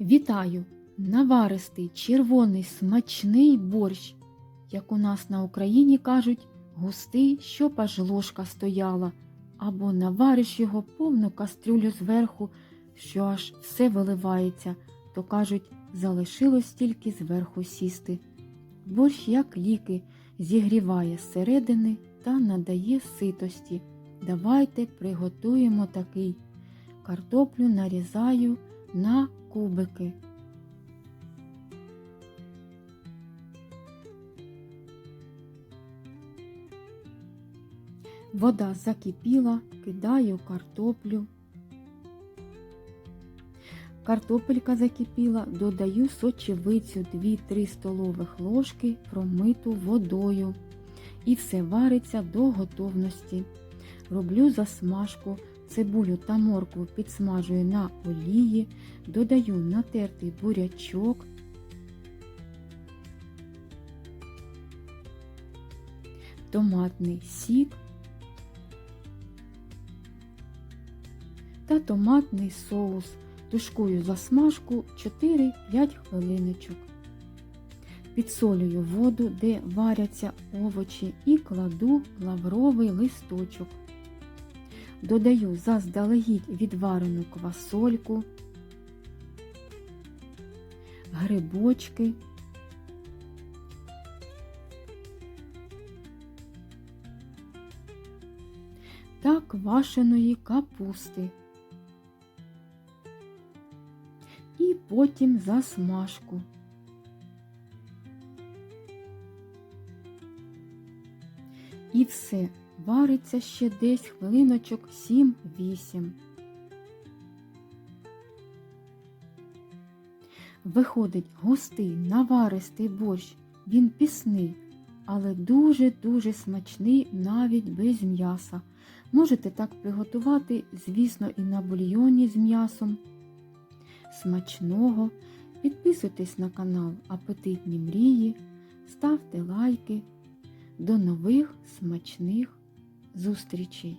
Вітаю! Наваристий, червоний, смачний борщ. Як у нас на Україні кажуть, густий, щоб аж ложка стояла, або навариш його повну кастрюлю зверху, що аж все виливається, то кажуть, залишилось тільки зверху сісти. Борщ, як ліки, зігріває зсередини та надає ситості. Давайте приготуємо такий. Картоплю нарізаю на кубики. Вода закипіла, кидаю картоплю. Картопелька закипіла, додаю сочевицю 2-3 столових ложки, промиту водою. І все вариться до готовності. Роблю засмажку, цибулю та моркву підсмажую на олії, додаю натертий бурячок, томатний сік та томатний соус. Тушкую засмажку 4-5 хвилиночок. Підсолюю воду, де варяться овочі, і кладу лавровий листочок. Додаю заздалегідь відварену квасольку, грибочки, та квашеної капусти. І потім засмажку. І все вариться ще десь хвилиночок 7-8. Виходить густий, наваристий борщ, він пісний, але дуже-дуже смачний навіть без м'яса. Можете так приготувати, звісно, і на бульйоні з м'ясом. Смачного! Підписуйтесь на канал Апетитні мрії, ставте лайки. До нових смачних зустрічей!